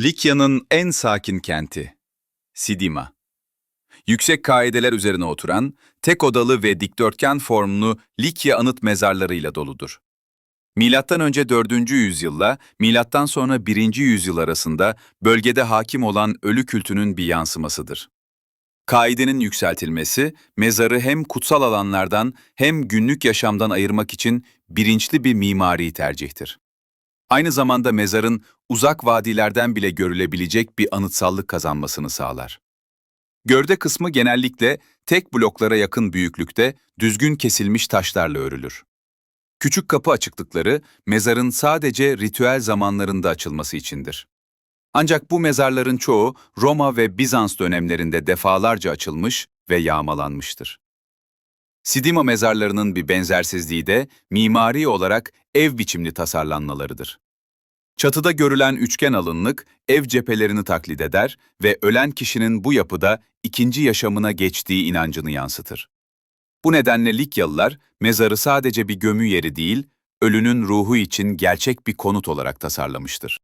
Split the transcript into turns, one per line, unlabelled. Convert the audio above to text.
Likya'nın en sakin kenti. Sidima. Yüksek kaideler üzerine oturan, tek odalı ve dikdörtgen formlu Likya anıt mezarlarıyla doludur. Milattan önce 4. yüzyılla milattan sonra 1. yüzyıl arasında bölgede hakim olan ölü kültünün bir yansımasıdır. Kaidenin yükseltilmesi, mezarı hem kutsal alanlardan hem günlük yaşamdan ayırmak için bilinçli bir mimari tercihtir. Aynı zamanda mezarın uzak vadilerden bile görülebilecek bir anıtsallık kazanmasını sağlar. Gövde kısmı genellikle tek bloklara yakın büyüklükte düzgün kesilmiş taşlarla örülür. Küçük kapı açıklıkları mezarın sadece ritüel zamanlarında açılması içindir. Ancak bu mezarların çoğu Roma ve Bizans dönemlerinde defalarca açılmış ve yağmalanmıştır. Sidima mezarlarının bir benzersizliği de mimari olarak ev biçimli tasarlanmalarıdır. Çatıda görülen üçgen alınlık ev cephelerini taklit eder ve ölen kişinin bu yapıda ikinci yaşamına geçtiği inancını yansıtır. Bu nedenle Likyalılar mezarı sadece bir gömü yeri değil, ölünün ruhu için gerçek bir konut olarak tasarlamıştır.